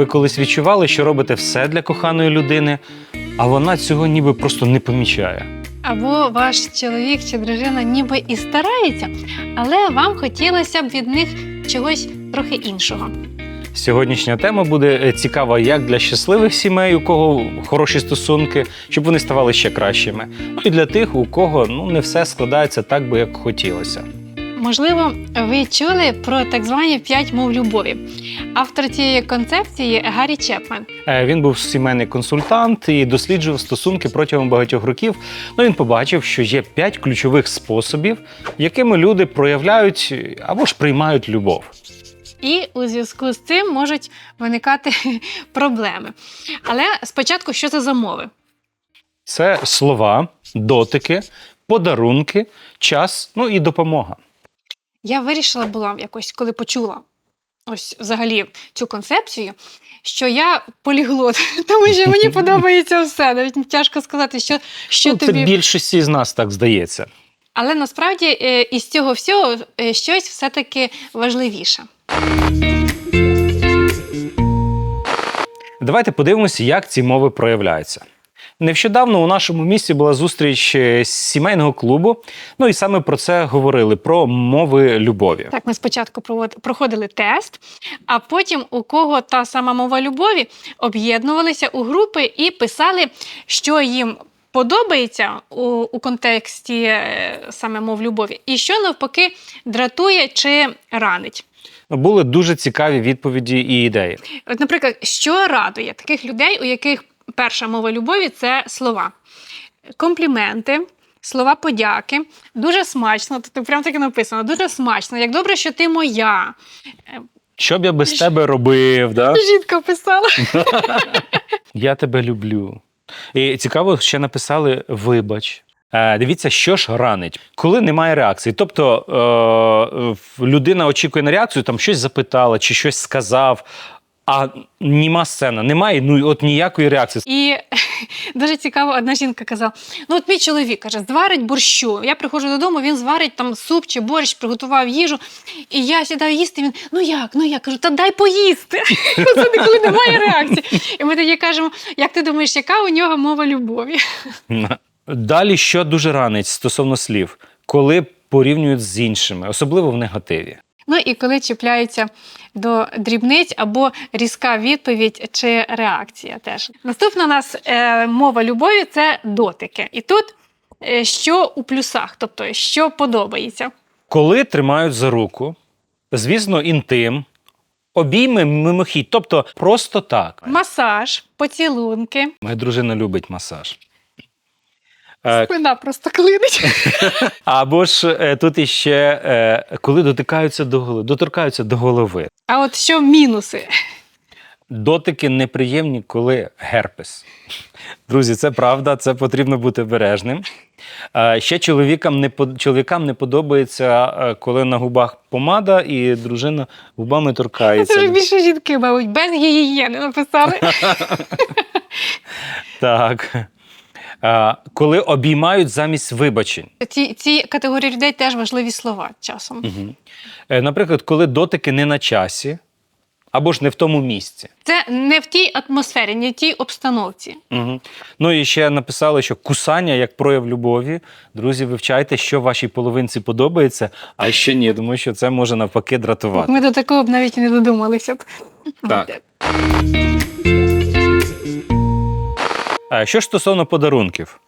Ви колись відчували, що робите все для коханої людини, а вона цього ніби просто не помічає. Або ваш чоловік чи дружина ніби і старається, але вам хотілося б від них чогось трохи іншого. Сьогоднішня тема буде е, цікава як для щасливих сімей, у кого хороші стосунки, щоб вони ставали ще кращими, ну і для тих, у кого ну не все складається так, би як хотілося. Можливо, ви чули про так звані п'ять мов любові. Автор цієї концепції Гаррі Чепмен. Е, Він був сімейний консультант і досліджував стосунки протягом багатьох років. Ну він побачив, що є п'ять ключових способів, якими люди проявляють або ж приймають любов. І у зв'язку з цим можуть виникати проблеми. Але спочатку, що це за мови? Це слова, дотики, подарунки, час, ну і допомога. Я вирішила була якось, коли почула ось взагалі цю концепцію, що я поліглот, тому що мені подобається все. Навіть тяжко сказати, що, що ну, це тобі. більшості з нас так здається. Але насправді е, із цього всього е, щось все-таки важливіше. Давайте подивимося, як ці мови проявляються. Нещодавно у нашому місті була зустріч е, сімейного клубу. Ну і саме про це говорили: про мови любові. Так, ми спочатку проходили тест, а потім у кого та сама мова любові об'єднувалися у групи і писали, що їм подобається у, у контексті е, саме мов любові, і що навпаки дратує чи ранить. Були дуже цікаві відповіді і ідеї. От, наприклад, що радує таких людей, у яких перша мова любові це слова, компліменти. Слова подяки, дуже смачно. Тут прям таки написано: дуже смачно. Як добре, що ти моя. Що б я без тебе робив? Да? Жінка писала. Я тебе люблю. І цікаво, ще написали вибач. Е, дивіться, що ж ранить, коли немає реакції. Тобто е, людина очікує на реакцію, там щось запитала чи щось сказав, а німа сцена, немає ну от ніякої реакції. І дуже цікаво, одна жінка казала: ну от мій чоловік каже, зварить борщу. Я приходжу додому, він зварить там суп чи борщ, приготував їжу. І я сідаю їсти. Він ну як? Ну як кажу, та дай поїсти. Це коли немає реакції. І ми тоді кажемо, як ти думаєш, яка у нього мова любові? Далі, що дуже ранить стосовно слів, коли порівнюють з іншими, особливо в негативі. Ну і коли чіпляються до дрібниць або різка відповідь чи реакція теж. Наступна у нас е, мова любові це дотики. І тут е, що у плюсах, тобто що подобається. Коли тримають за руку, звісно, інтим, обійми мимохідь, тобто просто так. Масаж, поцілунки, Моя дружина любить масаж. Е, спина просто клинить. Або ж е, тут іще е, коли дотикаються до голови, доторкаються до голови. А от що мінуси? Дотики неприємні, коли герпес. Друзі, це правда, це потрібно бути обережним. Ще чоловікам не чоловікам не подобається, коли на губах помада і дружина губами торкається. Це вже більше жінки, мабуть, без гігієни написали. Так. Е, Коли обіймають замість вибачень. Ці, ці категорії людей теж важливі слова часом. Е, Наприклад, коли дотики не на часі, або ж не в тому місці. Це не в тій атмосфері, не в тій обстановці. Угу. Ну і ще написали, що кусання як прояв любові. Друзі, вивчайте, що вашій половинці подобається, а що ні, тому що це може навпаки дратувати. Ми до такого б навіть і не додумалися б. Так. Що ж стосовно подарунків,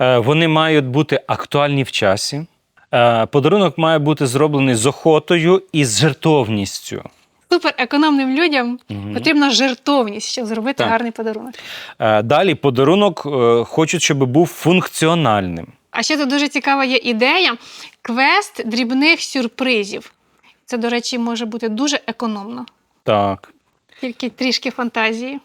Е, вони мають бути актуальні в часі. Е, Подарунок має бути зроблений з охотою і з жертовністю. Супер економним людям Мгм. потрібна жертовність, щоб зробити Так. гарний подарунок. Е, Далі подарунок хочуть, щоб був функціональним. А ще тут дуже цікава є ідея: квест дрібних сюрпризів. Це, до речі, може бути дуже економно, Так. тільки трішки фантазії.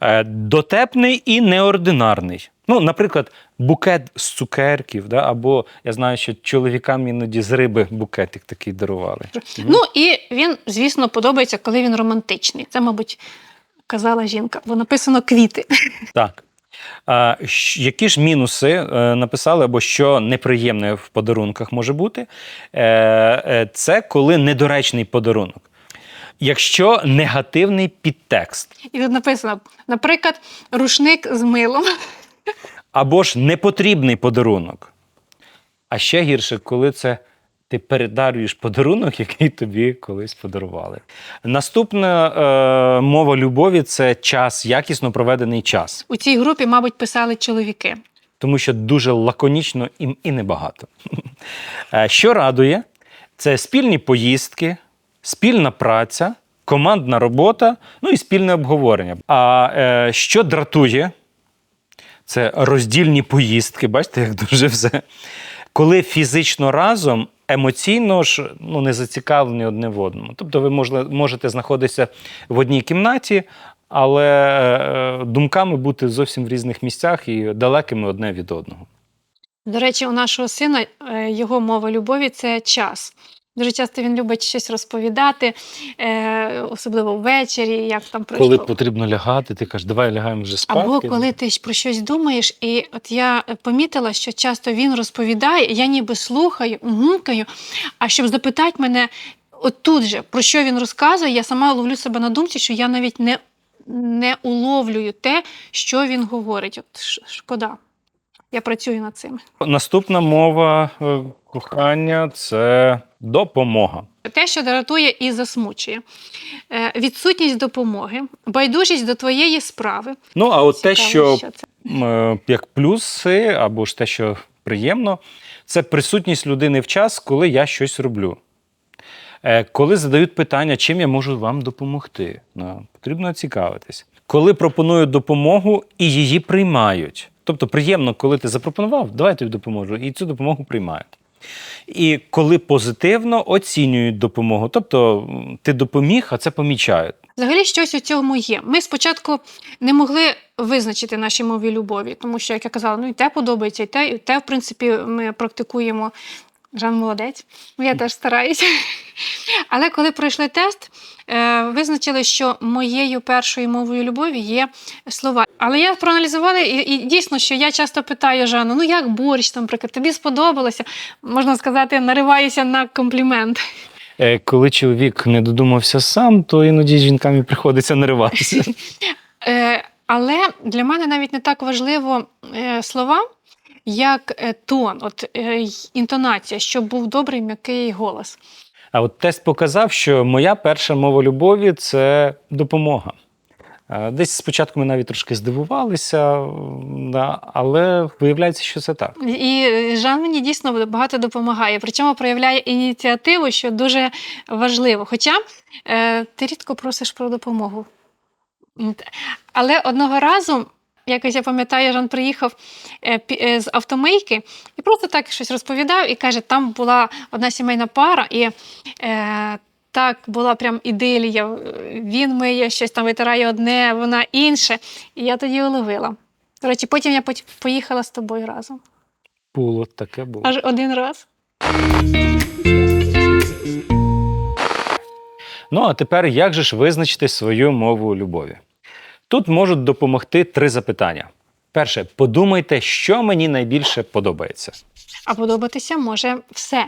Е, Дотепний і неординарний. Ну, наприклад, букет з цукерків, да? або я знаю, що чоловікам іноді з риби букетик такий дарували. Ну і він, звісно, подобається, коли він романтичний. Це, мабуть, казала жінка, бо написано квіти. Так. А, які ж мінуси е, написали, або що неприємне в подарунках може бути? Е, це коли недоречний подарунок. Якщо негативний підтекст І тут написано, наприклад, рушник з милом. або ж непотрібний подарунок. А ще гірше, коли це ти передарюєш подарунок, який тобі колись подарували. Наступна е, мова любові це час, якісно проведений час. У цій групі, мабуть, писали чоловіки. тому що дуже лаконічно і, і небагато. Е, Що радує, це спільні поїздки, спільна праця, командна робота, ну і спільне обговорення. А е, що дратує, це роздільні поїздки, бачите, як дуже все. Коли фізично разом, емоційно ж ну, не зацікавлені одне в одному. Тобто ви можете, знаходитися в одній кімнаті, але е, думками бути зовсім в різних місцях і далекими одне від одного. До речі, у нашого сина е, його мова любові це час. Дуже часто він любить щось розповідати, е, особливо ввечері, як там пройшло. Коли потрібно лягати, ти кажеш, давай лягаємо вже спати. Або коли ти про щось думаєш, і от я е, помітила, що часто він розповідає, я ніби слухаю, гумкаю, а щоб запитати мене от тут же, про що він розказує, я сама ловлю себе на думці, що я навіть не, не уловлюю те, що він говорить. От шкода. Я працюю над цим. Наступна мова е, кохання це допомога. Те, що дратує і засмучує. Е, відсутність допомоги, байдужість до твоєї справи. Ну, а от те, Цікаво, що це. е, як плюси, або ж те, що приємно, це присутність людини в час, коли я щось роблю. Е, Коли задають питання, чим я можу вам допомогти, ну, потрібно цікавитись. Коли пропонують допомогу і її приймають. Тобто приємно, коли ти запропонував, давай я тобі допоможу, і цю допомогу приймають. І коли позитивно оцінюють допомогу, тобто ти допоміг, а це помічають. Взагалі щось у цьому є. Ми спочатку не могли визначити наші мові любові, тому що, як я казала, ну і те подобається, і те, і те, в принципі, ми практикуємо. Жан молодець, я теж стараюся. Але коли пройшли тест, визначили, що моєю першою мовою любові є слова. Але я проаналізувала і, і дійсно, що я часто питаю Жанну, ну як борщ, там, наприклад, тобі сподобалося? Можна сказати, нариваюся на комплімент. Е, Коли чоловік не додумався сам, то іноді жінкам і приходиться нариватися. Е, але для мене навіть не так важливо е, слова, як е, тон, от е, інтонація, щоб був добрий м'який голос. А от тест показав, що моя перша мова любові це допомога. Десь спочатку ми навіть трошки здивувалися, да, але виявляється, що це так. І е, Жан мені дійсно багато допомагає, причому проявляє ініціативу, що дуже важливо. Хоча е, ти рідко просиш про допомогу. Але одного разу. Якось я пам'ятаю, Жан приїхав е, е, з автомийки і просто так щось розповідав і каже, там була одна сімейна пара, і е, так була прям ідилія. Він миє щось там витирає одне, вона інше. І я тоді уловила. До речі, потім я поїхала з тобою разом. Було таке було. Аж один раз. Ну а тепер як же ж визначити свою мову любові? Тут можуть допомогти три запитання. Перше, подумайте, що мені найбільше подобається. А подобатися може все.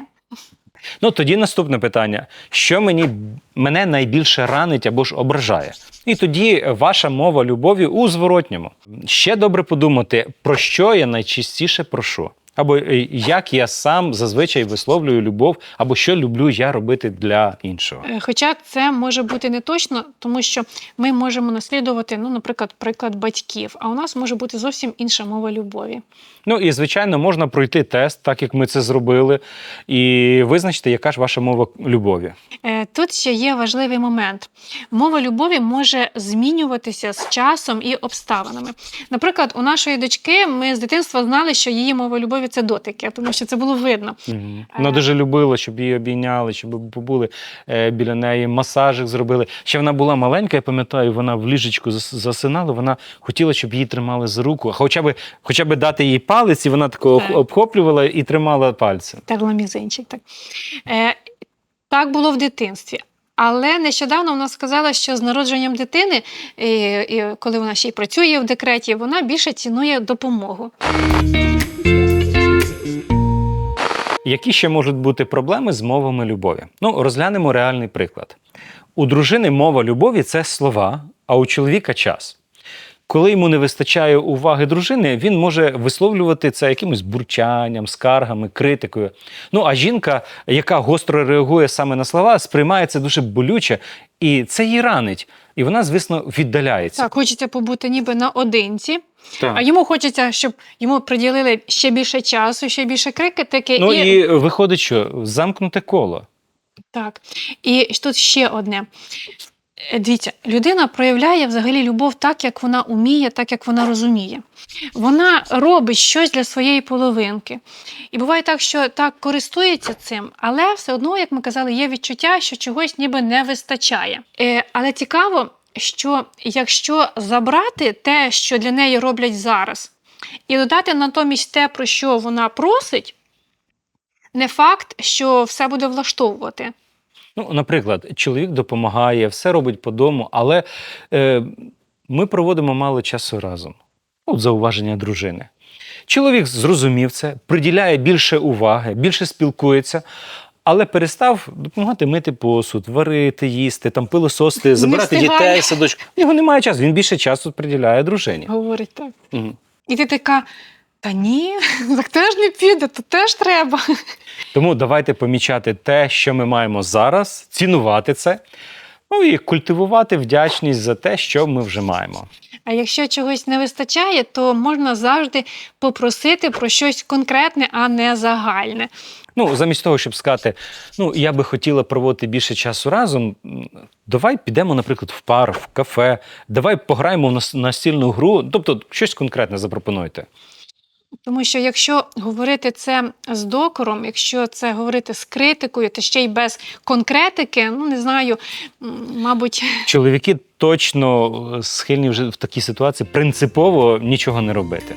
Ну тоді наступне питання: що мені мене найбільше ранить або ж ображає? І тоді ваша мова любові у зворотньому. Ще добре подумати, про що я найчастіше прошу. Або е, як я сам зазвичай висловлюю любов, або що люблю я робити для іншого. Е, Хоча це може бути не точно, тому що ми можемо наслідувати, ну, наприклад, приклад батьків, а у нас може бути зовсім інша мова любові. Ну і звичайно, можна пройти тест, так як ми це зробили, і визначити, яка ж ваша мова любові. Е, Тут ще є важливий момент. Мова любові може змінюватися з часом і обставинами. Наприклад, у нашої дочки ми з дитинства знали, що її мова любові це дотики, тому що це було видно. Мгм. Вона дуже любила, щоб її обійняли, щоб побули е, біля неї, масажик зробили. Ще вона була маленька, я пам'ятаю, вона в ліжечку засинала, вона хотіла, щоб її тримали за руку, хоча б, хоча б дати їй палець, і вона тако Так. обхоплювала і тримала пальцем. терла мізинчик. Так. Е, так було в дитинстві. Але нещодавно вона сказала, що з народженням дитини, і, і коли вона ще й працює в декреті, вона більше цінує допомогу. Які ще можуть бути проблеми з мовами любові? Ну, розглянемо реальний приклад. У дружини мова любові це слова, а у чоловіка час. Коли йому не вистачає уваги дружини, він може висловлювати це якимось бурчанням, скаргами, критикою. Ну а жінка, яка гостро реагує саме на слова, сприймає це дуже болюче, і це її ранить. І вона, звісно, віддаляється. Так, хочеться побути ніби наодинці, Так. а йому хочеться, щоб йому приділили ще більше часу, ще більше крики. Ну і... і виходить, що замкнуте коло. Так. І тут ще одне. Е, Дивіться, людина проявляє взагалі любов так, як вона уміє, так як вона розуміє. Вона робить щось для своєї половинки. І буває так, що так користується цим, але все одно, як ми казали, є відчуття, що чогось ніби не вистачає. Е, але цікаво, що якщо забрати те, що для неї роблять зараз, і додати натомість те, про що вона просить, не факт, що все буде влаштовувати. Ну, наприклад, чоловік допомагає, все робить по дому, але е, ми проводимо мало часу разом. От зауваження дружини. Чоловік зрозумів це, приділяє більше уваги, більше спілкується, але перестав допомагати мити посуд, варити, їсти, там пилососити, забирати дітей, в садочок. У нього немає часу, він більше часу приділяє дружині. Говорить так. Мгм. І ти така. Та ні, так теж не піде, то теж треба. Тому давайте помічати те, що ми маємо зараз, цінувати це, ну і культивувати вдячність за те, що ми вже маємо. А якщо чогось не вистачає, то можна завжди попросити про щось конкретне, а не загальне. Ну, замість того, щоб сказати, ну я би хотіла проводити більше часу разом. Давай підемо, наприклад, в пар, в кафе, давай пограємо в настільну гру. Тобто, щось конкретне запропонуйте. Тому що якщо говорити це з докором, якщо це говорити з критикою, та ще й без конкретики, ну не знаю, мабуть, Чоловіки точно е, схильні вже в такій ситуації принципово нічого не робити.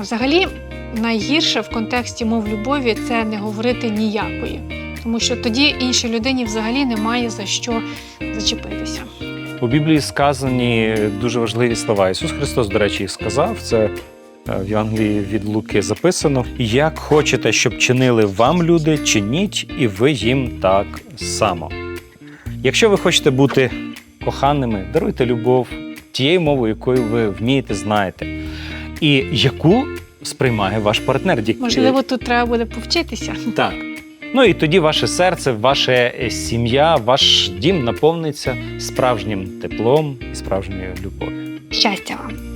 Взагалі, найгірше в контексті мов любові це не говорити ніякої, тому що тоді іншій людині взагалі немає за що зачепитися. У Біблії сказані дуже важливі слова. Ісус Христос, до речі, сказав. Це в Євангелії від Луки записано: як хочете, щоб чинили вам люди, чиніть, і ви їм так само. Якщо ви хочете бути коханими, даруйте любов тією мовою, якою ви вмієте, знаєте, і яку сприймає ваш партнер. Ді- Можливо, тут треба буде повчитися. так. Ну і тоді ваше серце, ваша е, сім'я, ваш дім наповниться справжнім теплом і справжньою любов'ю. Щастя вам!